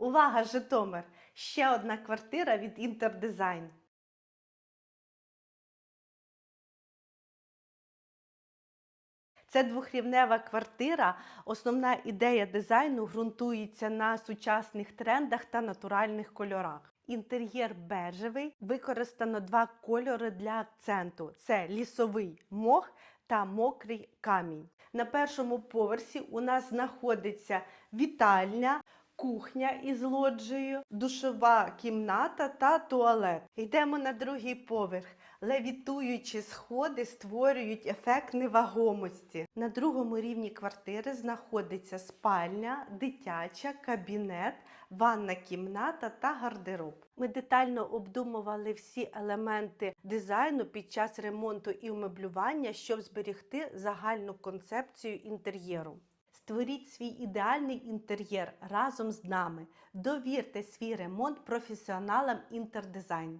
Увага, Житомир! Ще одна квартира від Інтердизайн. Це двохрівнева квартира. Основна ідея дизайну ґрунтується на сучасних трендах та натуральних кольорах. Інтер'єр бежевий, використано два кольори для акценту: це лісовий мох та мокрий камінь. На першому поверсі у нас знаходиться вітальня, кухня із лоджією, душова кімната та туалет. Йдемо на другий поверх. Левітуючі сходи створюють ефект невагомості. На другому рівні квартири знаходиться спальня, дитяча, кабінет, ванна кімната та гардероб. Ми детально обдумували всі елементи дизайну під час ремонту і умеблювання, щоб зберегти загальну концепцію інтер'єру. Створіть свій ідеальний інтер'єр разом з нами. Довірте свій ремонт професіоналам інтердизайн.